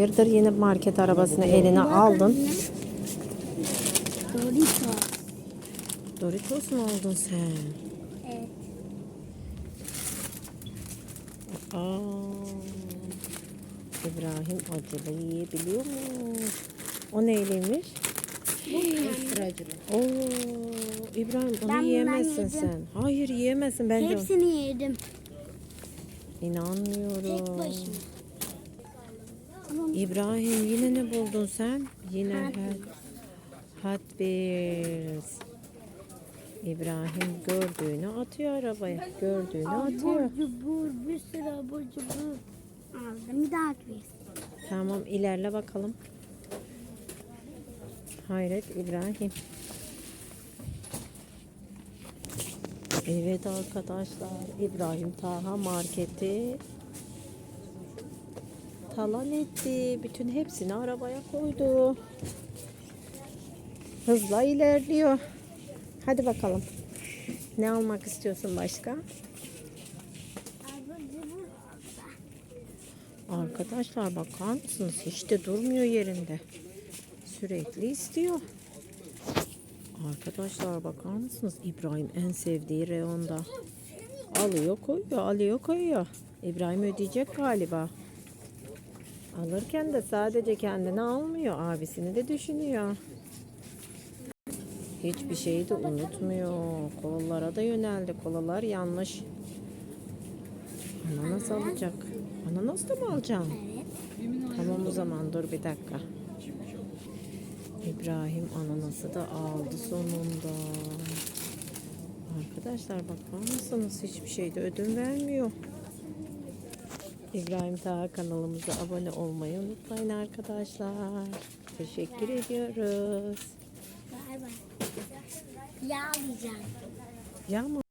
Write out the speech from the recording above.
Hayırdır yine market arabasını eline aldın. Doritos. Doritos mu aldın sen? Evet. Aa, İbrahim acılı yiyebiliyor mu? O neyliymiş? Ekstra acılı. Oo, İbrahim onu Ben bundan yiyemezsin yedim. sen. Hayır yiyemezsin bence. onu. Hepsini yedim. İnanmıyorum. Tek başıma. İbrahim yine ne buldun sen? Yine Hot Wheels. İbrahim gördüğünü atıyor arabaya. Gördüğünü atıyor. Cubur, bir sürü abur cubur. Aldım bir daha quiz. Tamam ilerle bakalım. Hayret İbrahim. Evet arkadaşlar İbrahim Taha marketi talan etti. Bütün hepsini arabaya koydu. Hızla ilerliyor. Hadi bakalım. Ne almak istiyorsun başka? Arkadaşlar bakar mısınız? Hiç de durmuyor yerinde. Sürekli istiyor. Arkadaşlar bakar mısınız? İbrahim en sevdiği reyonda. Alıyor koyuyor, alıyor koyuyor. İbrahim ödeyecek galiba. Alırken de sadece kendini almıyor. Abisini de düşünüyor. Hiçbir şeyi de unutmuyor. Kolalara da yöneldi. Kolalar yanlış. Ananas alacak. Ananas da mı alacaksın? Tamam o zaman dur bir dakika. İbrahim ananası da aldı sonunda. Arkadaşlar bakar mısınız? Hiçbir şeyde ödün vermiyor. İbrahim Taha kanalımıza abone olmayı unutmayın arkadaşlar. Teşekkür ediyoruz. Bay bay. Yağlayacağım. Yağmur.